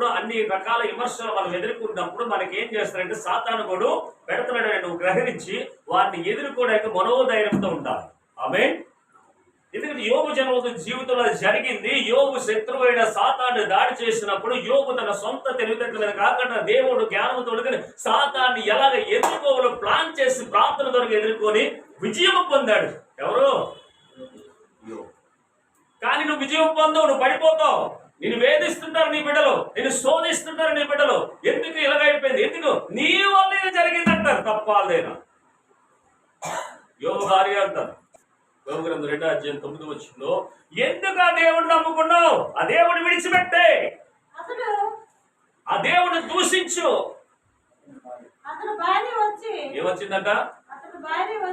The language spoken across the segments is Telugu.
ఇప్పుడు అన్ని రకాల విమర్శలు మనం ఎదుర్కొన్నప్పుడు మనకి ఏం చేస్తారంటే సాతాను కూడా పెడుతున్నాడని నువ్వు గ్రహించి వారిని ఎదుర్కోవడానికి మనోధైర్యంతో ఉండాలి. ఆమె ఎందుకంటే యోగు జన్మ జీవితంలో జరిగింది. యోగు శత్రువైన సాతాన్ని దాడి చేసినప్పుడు యోగు తన సొంత తెలివితేటల మీద కాకుండా దేవుడు జ్ఞానం తొలగని సాతాన్ని ఎలాగ ఎదుర్కోవాలో ప్లాన్ చేసి ప్రార్థన దొరికి ఎదుర్కొని విజయం పొందాడు. ఎవరు. కానీ నువ్వు విజయం పొందవు నువ్వు పడిపోతావు నేను వేధిస్తుంటారు నీ బిడ్డలు నేను శోధిస్తుంటారు నీ బిడ్డలు. ఎందుకు ఇలాగైపోయింది? ఎందుకు? నీ వల్ల ఇది జరిగిందంటారు తప్పాలేనా యోగ భార్య అంటారు. యోగ గ్రంథం రెండో అధ్యాయం తొమ్మిది వచ్చిందో ఎందుకు ఆ దేవుడు నమ్ముకున్నావు? ఆ దేవుడు విడిచిపెట్టే. ఆ దేవుడు దూషించు. ఏమొచ్చిందంట?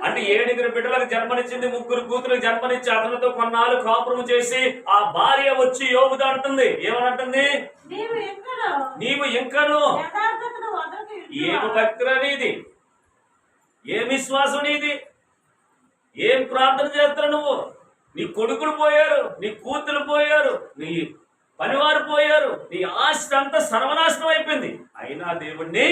అంటే ఏడుగురు బిడ్డలకు జన్మనిచ్చింది ముగ్గురు కూతురు జన్మనిచ్చి అతనితో కొన్నాళ్ళు కాపురం చేసి ఆ భార్య వచ్చి యోగుతో అంటుంది. ఏమనంటుంది? నీవు ఇంకను. ఏమి భక్తురా నీది ఏం విశ్వాసం నీది ఏం ప్రార్థన చేస్తావు నువ్వు? నీ కొడుకులు పోయారు నీ కూతురు పోయారు నీ పనివారు పోయారు నీ ఆస్తి అంతా సర్వనాశనం అయిపోయింది. అయినా దేవుణ్ణి?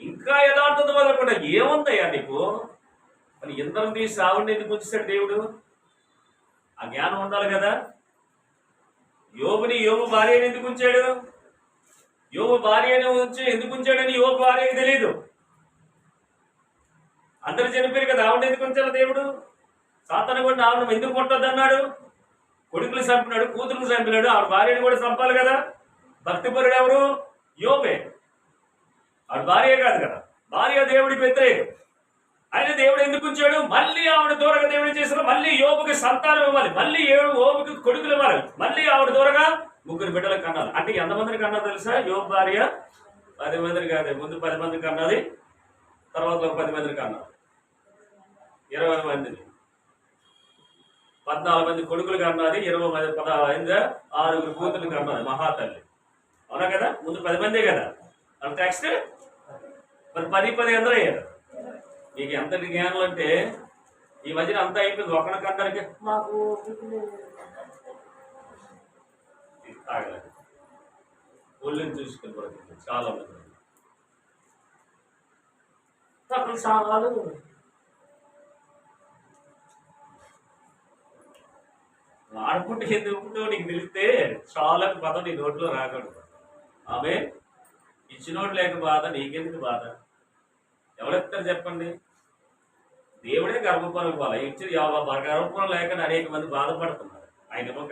ఇంకా యథార్థత వదలకుండా ఏముందయ్యా నీకు? మరి ఇంద్రం తీసి ఆవిడని ఎందుకు వచ్చేసాడు దేవుడు? ఆ జ్ఞానం ఉండాలి కదా. యోగుని యోగు భార్యని ఎందుకు ఉంచాడు? యోగు భార్యని ఉంచి ఎందుకు ఉంచాడని యోగు భార్యకి తెలియదు అందరు చనిపోయారు కదా ఆవిడ ఎందుకు ఉంచాడు దేవుడు? సాతన కూడా ఆవిడ ఎందుకు కొట్టద్దు అన్నాడు కొడుకులు చంపినాడు కూతురుని చంపినాడు ఆవిడ భార్యని కూడా చంపాలి కదా. భక్తిపరుడు ఎవరు? యోగే ఆవిడ భార్య కాదు కదా. భార్య దేవుడికి వ్యతిరేకం ఆయన దేవుడు ఎందుకు ఉంచాడు? మళ్ళీ ఆవిడ దూరగా దేవుడు చేసిన మళ్ళీ యోబుకి సంతానం ఇవ్వాలి. మళ్ళీ ఏడు ఓబుకి కొడుకులు ఇవ్వాలి. మళ్ళీ ఆవిడ దూరగా ముగ్గురు బిడ్డలకు కన్నాలి. అంటే ఎంతమందిని కన్నా తెలుసా? యోబు భార్య పది మందిని కాదు. ముందు పది మందికి కన్నది తర్వాత ఒక పది మందిని కన్నారు ఇరవై మందిని. పద్నాలుగు మంది కొడుకులు అన్నది ఇరవై మంది పదహైదు ఆరుగురు కూతురు కన్నది. మహాతల్లి అవునా కదా? ముందు పది మందే కదా. అంత నెక్స్ట్ మరి పది పది అందరూ అయ్యారు. మీకు ఎంత జ్ఞానం అంటే ఈ మధ్యన అంతా అయిపోయింది. ఒకరికి అందరికి మాకు తాగలేదు. ఒళ్ళని చూసుకుని పడుతుంది చాలా మంది. అక్కడ చాలు వాడుకుంటే ఎందుకుంటో నీకు తెలిస్తే చాలా పదం నీ నోట్లో రాకూడదు. ఆమె ఇచ్చినోడు లేక బాధ నీకెందుకు బాధ? ఎవరెత్తారు చెప్పండి? దేవుడే గర్భఫలం ఇవ్వాలి. ఇచ్చి గర్భఫలం లేక అనేక మంది బాధపడుతున్నారు. ఆయన ఏమో